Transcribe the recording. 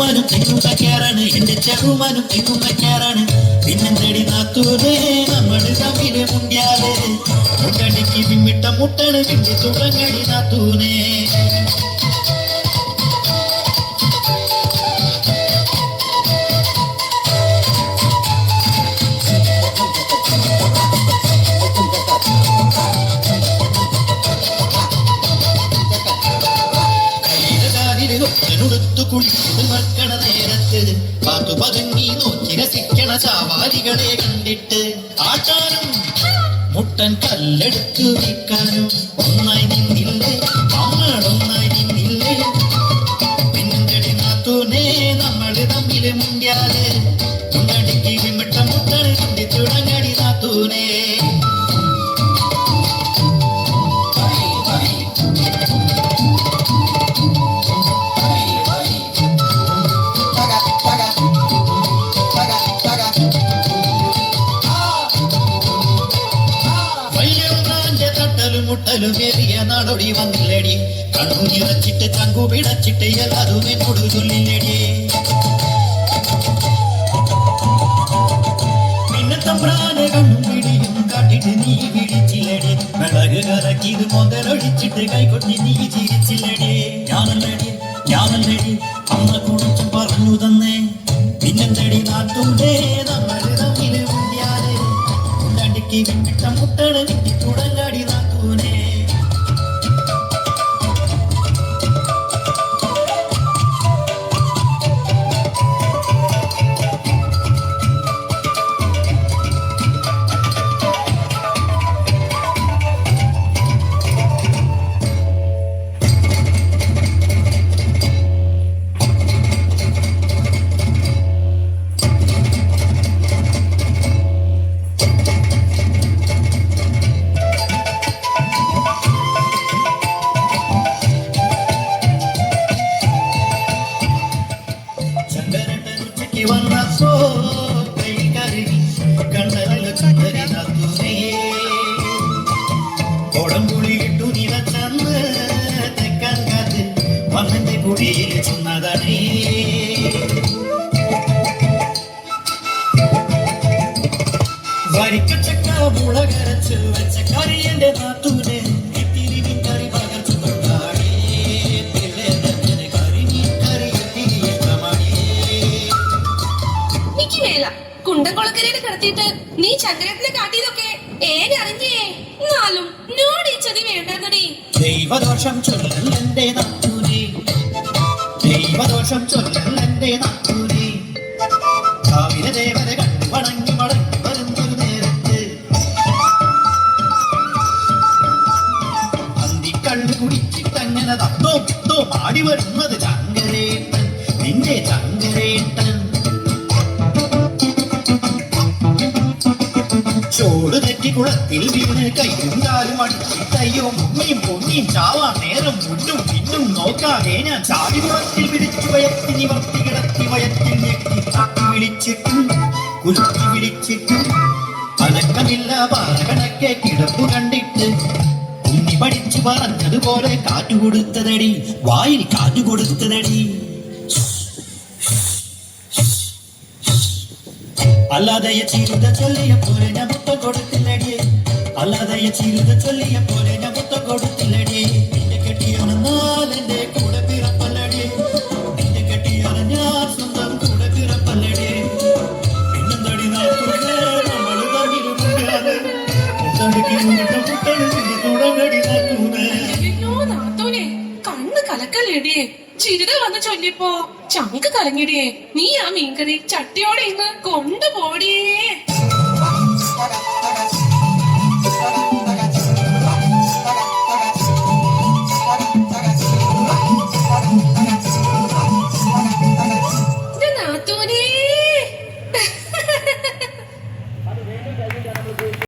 ചെറുമാനും തെങ്ങുമ്പക്കാരാണ് എന്റെ ചെറുമാനും തെങ്ങുമ്പക്കാരാണ് പിന്നെന്തടി നാത്തൂരേ നമ്മൾ തമ്മിലെ മുണ്ടാതെ മുട്ടടിക്ക് പിമ്മിട്ട മുട്ടണ് പിന്നെ തുടങ്ങി നാത്തൂനേ. ൊടുത്തു കുളിച്ചു മർക്കണ നേരത്ത് കാത്തു പതുങ്ങി നോക്കി രസിക്കണ ചാവാലികളെ കണ്ടിട്ട് ആട്ടാനും മുട്ടൻ കല്ലെടുത്ത് വയ്ക്കാനും ഒന്നായി നിന്നില്ലേ? തട്ടലും മുട്ടലും ഏറിയ നാടൊടി വന്നില്ലടി. കണ്ണു നിറച്ചിട്ട് ചങ്കു പിടച്ചിട്ട് എല്ലാതും എന്നോട് ചൊല്ലില്ലേടി. പിന്നെ തമ്പ്രാനെ കണ്ണും പിടിയും കാട്ടിട്ട് നീ പിടിച്ചില്ലടി വിളക് കറക്കിയത് മുതലൊഴിച്ചിട്ട് കൈകൊട്ടി നീ ചിരിച്ചില്ലടി. മുണ്ടടിക്ക് വിട്ടിട്ട വിട്ടി തുടങ്ങാടി നാത്തൂനെ വന്നന്റെ കുടിയിൽ ചെന്നതണേ വരിക്കച്ചക്ക മുളകരച്ച് വെച്ച കറി എന്റെ നാത്തൂനെ കുണ്ടംകുളക്കരയിൽ കിടത്തിയിട്ട് നീ ചന്ദ്രനെ കാട്ടിയതൊക്കെ അറിഞ്ഞേ? എന്നാലും നോട് ഈ ചതി വേണ്ടെന്നടി. ദൈവദോഷം ചൊല്ലന്റെ നാത്തൂനെ ദൈവദോഷം ചൊല്ലന്റെ നാത്തൂനെ കാവിലെ വണങ്ങി മടങ്ങി വരുന്നൊരു നേരത്ത് പാടി വരുന്നത് ചങ്കരേട്ടൻ നിന്റെ ചങ്കരേട്ടൻ കുളത്തിൽ വീണ് കയ്യും കാലും അടിച്ചിട്ടയ്യോ മുങ്ങിയും പൊന്നിയും ചാവാൻ നേരം മുന്നും പിന്നും നോക്കാതെ ഞാൻ ചാടി കുളത്തിൽ പിടിച്ചു വയത്തി നിവർത്തി കിടത്തി വയത്തിൽ ഞെട്ടി ചാക്കി വിളിച്ചിട്ടും കുലുക്കി വിളിച്ചിട്ടും അനക്കമില്ല പാറകണക്കെ കിടപ്പു കണ്ടിട്ട് ഉണ്ണി പഠിച്ചു പറഞ്ഞതുപോലെ കാറ്റുകൊടുത്തതടി വായിൽ കാറ്റു കൊടുത്തതടി അല്ലാതെ ചിരുത ചൊല്ലിയ പോലെ ഞാൻ മുത്തം കൊടുത്തില്ലടിയേ അല്ലാതെ ചിരുത ചൊല്ലിയ പോലെ ഞാൻ മുത്തം കൊടുത്തില്ലടിയേ കണ്ണ് കലക്കല്ലേടിയേ ചിരുത വന്ന് ചൊല്ലിപ്പോ ചങ്ക് കലങ്ങിടിയേ നീ ആ മീൻകറി ചട്ടിയോടെ ഇന്ന് കൊണ്ടുപോടിയേ